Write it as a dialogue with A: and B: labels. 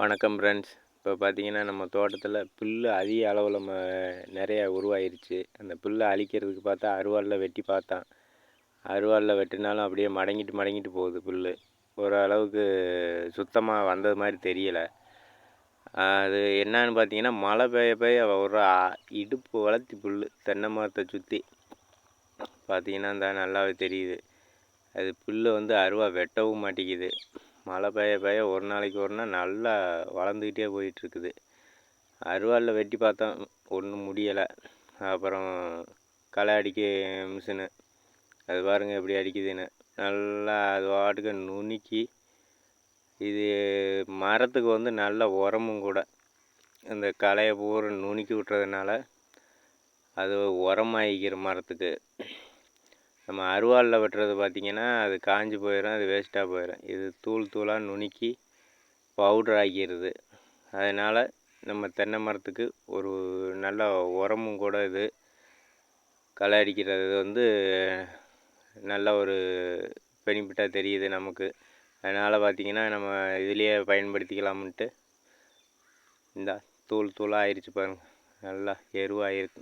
A: வணக்கம் ஃப்ரெண்ட்ஸ் இப்போ பார்த்தீங்கன்னா நம்ம தோட்டத்தில் புல் அதிக அளவில் ம நிறையா உருவாயிருச்சு. அந்த புல்லை அழிக்கிறதுக்கு பார்த்தா அருவாளில் வெட்டி பார்த்தேன். அருவாளில் வெட்டினாலும் அப்படியே மடங்கிட்டு மடங்கிட்டு போகுது புல் ஓரளவுக்கு சுத்தமாக வந்தது மாதிரி தெரியலை. அது என்னன்னு பார்த்தீங்கன்னா மழை பெய்ய பெய்ய ஒரு இடுப்பு வளர்த்தி புல் தென்னை மரத்தை சுற்றி பார்த்தீங்கன்னா இந்த நல்லாவே தெரியுது. அது புல் வந்து அருவா வெட்டவும் மாட்டேங்குது. மழை பெய்ய பெய்ய ஒரு நாளைக்கு ஒரு நாள் நல்லா வளர்ந்துக்கிட்டே போயிட்டுருக்குது. அருவாளில் வெட்டி பார்த்தோம். ஒன்றும் முடியலை. அப்புறம் களை அடிக்க மிஷினு. அது பாருங்கள் எப்படி அடிக்குதுன்னு. நல்லா அது பாட்டுக்கு நுணுக்கி இது மரத்துக்கு வந்து நல்ல உரமும் கூட. இந்த களையை பூரா நுணுக்கி விட்டுறதுனால அது உரமாகிக்கிற மரத்துக்கு. நம்ம அருவாளில் வெட்டுறது பார்த்திங்கன்னா அது காஞ்சி போயிடும் அது வேஸ்ட்டாக போயிடும் இது தூள் தூளாக நுணுக்கி பவுடர் ஆக்கிடுது அதனால் நம்ம தென்னை மரத்துக்கு ஒரு நல்ல உரமும் கூட இது களை அடிக்கிறது வந்து நல்ல ஒரு பெனிஃபிட்டாக தெரியுது நமக்கு. அதனால் பார்த்திங்கன்னா நம்ம இதுலேயே பயன்படுத்திக்கலாம்ன்ட்டு. இந்த தூள் தூளாக ஆயிடுச்சு பாருங்கள் நல்லா எருவாயிருக்கு.